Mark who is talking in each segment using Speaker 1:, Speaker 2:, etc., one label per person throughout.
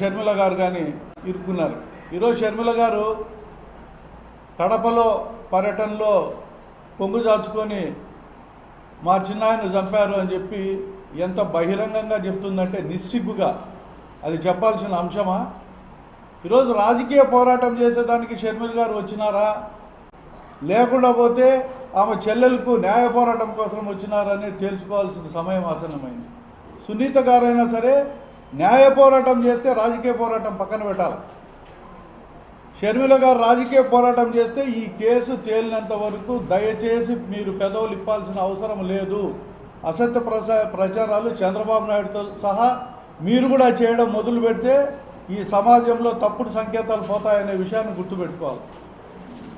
Speaker 1: షర్మిల గారు కానీ ఇరుక్కున్నారు. ఈరోజు షర్మిల గారు కడపలో పర్యటనలో పొంగు చాచుకొని మా చిన్నాయన చంపారు అని చెప్పి ఎంత బహిరంగంగా చెప్తుందంటే నిస్సిగ్గుగా. అది చెప్పాల్సిన అంశమా? ఈరోజు రాజకీయ పోరాటం చేసేదానికి షర్మిల గారు వచ్చినారా? లేకుండా పోతే ఆమె చెల్లెలకు న్యాయ పోరాటం కోసం వచ్చినారని తేల్చుకోవాల్సిన సమయం ఆసన్నమైంది. సునీత గారైనా సరే న్యాయ పోరాటం చేస్తే రాజకీయ పోరాటం పక్కన పెట్టాలి. షర్మిల గారు రాజకీయ పోరాటం చేస్తే ఈ కేసు తేలినంత వరకు దయచేసి మీరు పెదవులు ఇప్పాల్సిన అవసరం లేదు. అసత్య ప్రచారాలు చంద్రబాబు నాయుడుతో సహా మీరు కూడా చేయడం మొదలు పెడితే ఈ సమాజంలో తప్పుడు సంకేతాలు పోతాయనే విషయాన్ని గుర్తుపెట్టుకోవాలి.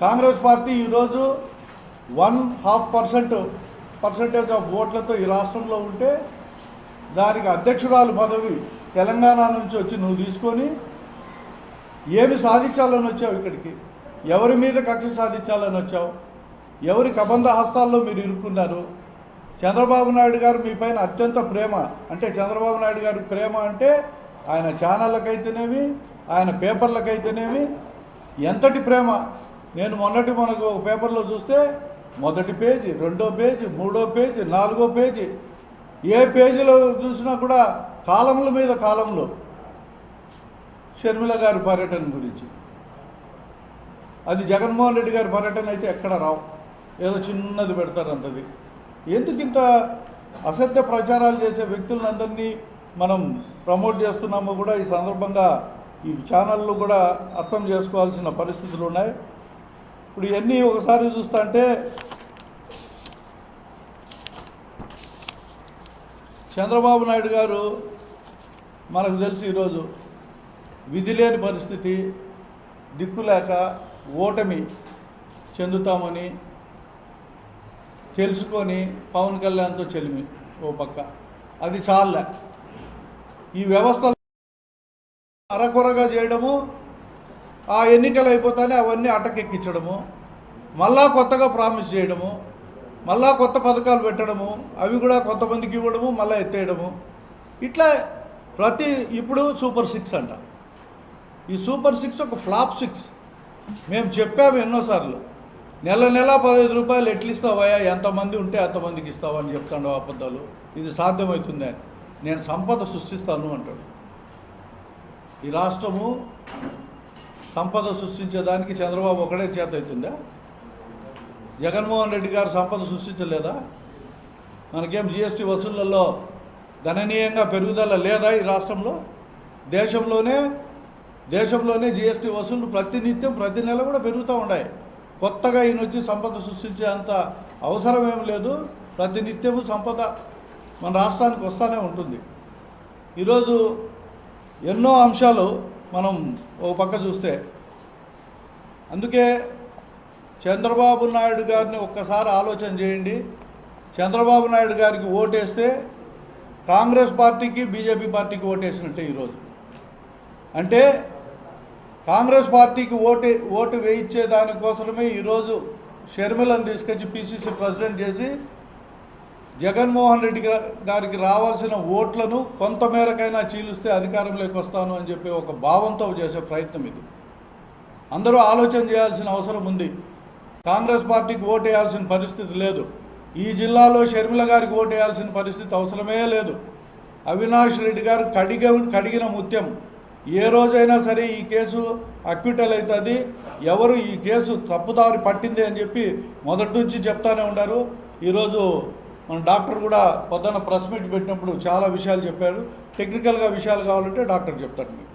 Speaker 1: కాంగ్రెస్ పార్టీ ఈరోజు one half percent percentage of ఓట్లతో ఈ రాష్ట్రంలో ఉంటే దానికి అధ్యక్షురాలు పదవి తెలంగాణ నుంచి వచ్చి నువ్వు తీసుకొని ఏమి సాధించాలని వచ్చావు ఇక్కడికి? ఎవరి మీద కక్ష సాధించాలని వచ్చావు? ఎవరి కబంధ హస్తాల్లో మీరు ఇరుక్కున్నారు? చంద్రబాబు నాయుడు గారు మీ పైన అత్యంత ప్రేమ. అంటే చంద్రబాబు నాయుడు గారి ప్రేమ అంటే ఆయన ఛానళ్ళకైతేనేమి ఆయన పేపర్లకైతేనేమి ఎంతటి ప్రేమ? నేను మొన్నటి మనకు ఒక పేపర్లో చూస్తే మొదటి పేజీ రెండో పేజీ మూడో పేజీ నాలుగో పేజీ ఏ పేజీలో చూసినా కూడా కాలముల మీద కాలంలో షర్మిల గారి పర్యటన గురించి. అది జగన్మోహన్ రెడ్డి గారి పర్యటన అయితే ఎక్కడ రావు. ఏదో చిన్నది పెడతారు అంతది. ఎందుకు ఇంత అసత్య ప్రచారాలు చేసే వ్యక్తులందరినీ మనం ప్రమోట్ చేస్తున్నామో కూడా ఈ సందర్భంగా ఈ ఛానళ్ళు కూడా అర్థం చేసుకోవాల్సిన పరిస్థితులు ఉన్నాయి. ఇప్పుడు ఇవన్నీ ఒకసారి చూస్తా అంటే చంద్రబాబు నాయుడు గారు మనకు తెలిసి ఈరోజు విధి లేని పరిస్థితి దిక్కులేక ఓటమి చెందుతామని తెలుసుకొని పవన్ కళ్యాణ్తో చెలిమి ఓ పక్క. అది చాలే ఈ వ్యవస్థ అరకొరగా చేయడము ఆ ఎన్నికలు అయిపోతానే అవన్నీ అటకెక్కించడము మళ్ళా కొత్తగా ప్రామిస్ చేయడము మళ్ళా కొత్త పథకాలు పెట్టడము అవి కూడా కొంతమందికి ఇవ్వడము మళ్ళీ ఎత్తేయడము. ఇట్లా ప్రతి ఇప్పుడు సూపర్ సిక్స్ అంట. ఈ సూపర్ సిక్స్ ఒక ఫ్లాప్ సిక్స్. మేము చెప్పాము ఎన్నోసార్లు. నెల నెల పదహైదు రూపాయలు ఎట్లు ఇస్తావయ్యా? ఎంతమంది ఉంటే అంతమందికి ఇస్తావని చెప్తాడు అబద్ధాలు. ఇది సాధ్యమవుతుంది? నేను సంపద సృష్టిస్తాను అంటాడు. ఈ రాష్ట్రము సంపద సృష్టించేదానికి చంద్రబాబు ఒకడే చేత అవుతుందా? జగన్మోహన్ రెడ్డి గారు సంపద సృష్టించలేదా? మనకేం జిఎస్టీ వసూళ్ళలో గణనీయంగా పెరుగుదల లేదా ఈ రాష్ట్రంలో? దేశంలోనే దేశంలోనే జిఎస్టీ వసూళ్ళు ప్రతినిత్యం ప్రతి నెల కూడా పెరుగుతూ ఉన్నాయి. కొత్తగా ఈయన వచ్చి సంపద సృష్టించే అంత అవసరం ఏం లేదు. ప్రతినిత్యము సంపద మన రాష్ట్రానికి వస్తూనే ఉంటుంది. ఈరోజు ఎన్నో అంశాలు మనం ఓ పక్క చూస్తే. అందుకే చంద్రబాబు నాయుడు గారిని ఒక్కసారి ఆలోచన చేయండి. చంద్రబాబు నాయుడు గారికి ఓటేస్తే కాంగ్రెస్ పార్టీకి బీజేపీ పార్టీకి ఓటేసినట్టే ఈరోజు. అంటే కాంగ్రెస్ పార్టీకి ఓటే ఓటు వేయించే దానికోసమే ఈరోజు షర్మిలను తీసుకొచ్చి పిసిసి ప్రెసిడెంట్ చేసి జగన్మోహన్ రెడ్డి గారికి రావాల్సిన ఓట్లను కొంతమేరకైనా చీలిస్తే అధికారంలోకి వస్తాను అని చెప్పి ఒక భావంతో చేసే ప్రయత్నం ఇది. అందరూ ఆలోచన చేయాల్సిన అవసరం ఉంది. కాంగ్రెస్ పార్టీకి ఓటేయాల్సిన పరిస్థితి లేదు. ఈ జిల్లాలో షర్మిల గారికి ఓటేయాల్సిన పరిస్థితి అవసరమే లేదు. అవినాష్ రెడ్డి గారు కడిగ కడిగిన ముత్యం. ఏ రోజైనా సరే ఈ కేసు అక్విటల్ అవుతుంది ఎవరు ఈ కేసు తప్పుదారి పట్టింది అని చెప్పి మొదటి నుంచి చెప్తానే ఉన్నారు ఈరోజు మన డాక్టర్ కూడా పొద్దున్న ప్రెస్ మీట్ పెట్టినప్పుడు చాలా విషయాలు చెప్పాడు. టెక్నికల్గా విషయాలు కావాలంటే డాక్టర్ చెప్తాడు మీకు.